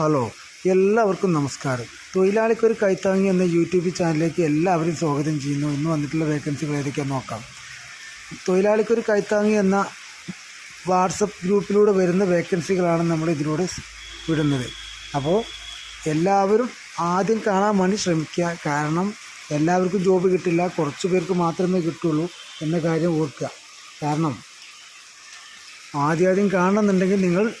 Hello എല്ലാവർക്കും നമസ്കാരം. തൊഴിലാളിക്ക് ഒരു കൈത്താങ്ങി എന്ന യൂട്യൂബ് ചാനലിലേക്ക് എല്ലാവരും സ്വാഗതം ചെയ്യുന്നു. ഇന്ന് വന്നിട്ടുള്ള വേക്കൻസികൾ ഏതൊക്കെയാണെന്ന് നോക്കാം. തൊഴിലാളിക്ക് ഒരു കൈത്താങ്ങി എന്ന വാട്സപ്പ് ഗ്രൂപ്പിലൂടെ വരുന്ന വേക്കൻസികളാണ് നമ്മൾ ഇതിലൂടെ വിടുന്നത്. അപ്പോൾ എല്ലാവരും ആദ്യം കാണാൻ വേണ്ടി ശ്രമിക്കുക. കാരണം എല്ലാവർക്കും ജോബ് കിട്ടില്ല. കുറച്ച് പേർക്ക് മാത്രമേ കിട്ടുള്ളൂ എന്ന കാര്യം ഓർക്കുക. കാരണം ആദ്യം ആദ്യം കാണണമെന്നുണ്ടെങ്കിൽ നിങ്ങൾ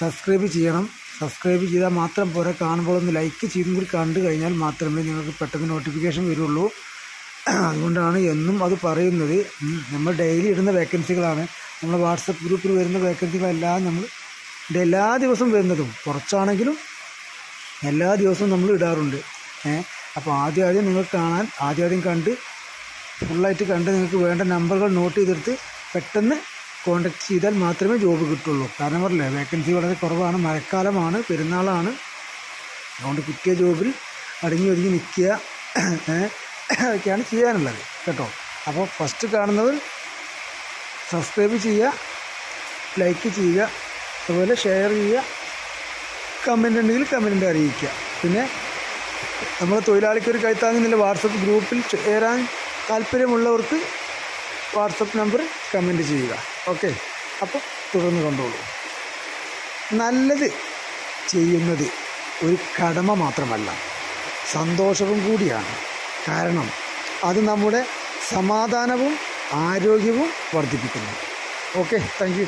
സബ്സ്ക്രൈബ് ചെയ്യണം. സബ്സ്ക്രൈബ് ചെയ്താൽ മാത്രം പോരെ കാണുമ്പോൾ ഒന്ന് ലൈക്ക് ചെയ്തും കൂടി കണ്ടു കഴിഞ്ഞാൽ മാത്രമേ നിങ്ങൾക്ക് പെട്ടെന്ന് നോട്ടിഫിക്കേഷൻ വരുള്ളൂ. അതുകൊണ്ടാണ് എന്നും അത് പറയുന്നത്. നമ്മൾ ഡെയിലി ഇടുന്ന വേക്കൻസികളാണ് നമ്മൾ വാട്സപ്പ് ഗ്രൂപ്പിൽ വരുന്ന വേക്കൻസികളെല്ലാം നമ്മൾ എല്ലാ ദിവസവും വരുന്നതും. കുറച്ചാണെങ്കിലും എല്ലാ ദിവസവും നമ്മൾ ഇടാറുണ്ട്. അപ്പോൾ ആദ്യം ആദ്യം നിങ്ങൾ കാണാൻ ആദ്യം ആദ്യം കണ്ട് ഫുള്ളായിട്ട് കണ്ട് നിങ്ങൾക്ക് വേണ്ട നമ്പറുകൾ നോട്ട് ചെയ്തെടുത്ത് പെട്ടെന്ന് കോണ്ടാക്ട് ചെയ്താൽ മാത്രമേ ജോബ് കിട്ടുള്ളൂ. കാരണം പറഞ്ഞില്ലേ വേക്കൻസി വളരെ കുറവാണ് മഴക്കാലമാണ് പെരുന്നാളാണ്. അതുകൊണ്ട് കിട്ടിയ ജോബിൽ അടങ്ങി ഒതുങ്ങി നിൽക്കുക ഒക്കെയാണ് ചെയ്യാനുള്ളത് കേട്ടോ. അപ്പോൾ ഫസ്റ്റ് കാണുന്നവർ സബ്സ്ക്രൈബ് ചെയ്യുക ലൈക്ക് ചെയ്യുക അതുപോലെ ഷെയർ ചെയ്യുക കമന്റ് ഉണ്ടെങ്കിൽ കമന്റ് അറിയിക്കുക. പിന്നെ നമ്മൾ തൊഴിലാളിക്ക് ഒരു കൈത്താങ്ങുന്നില്ല വാട്സപ്പ് ഗ്രൂപ്പിൽ ചേരാൻ താല്പര്യമുള്ളവർക്ക് വാട്സപ്പ് നമ്പർ കമന്റ് ചെയ്യുക. ഓക്കെ. അപ്പോൾ തുടർന്ന് കണ്ടോളൂ. നല്ലത് ചെയ്യുന്നത് ഒരു കടമ മാത്രമല്ല സന്തോഷവും കൂടിയാണ്. കാരണം അത് നമ്മുടെ സമാധാനവും ആരോഗ്യവും വർദ്ധിപ്പിക്കുന്നു. Okay thank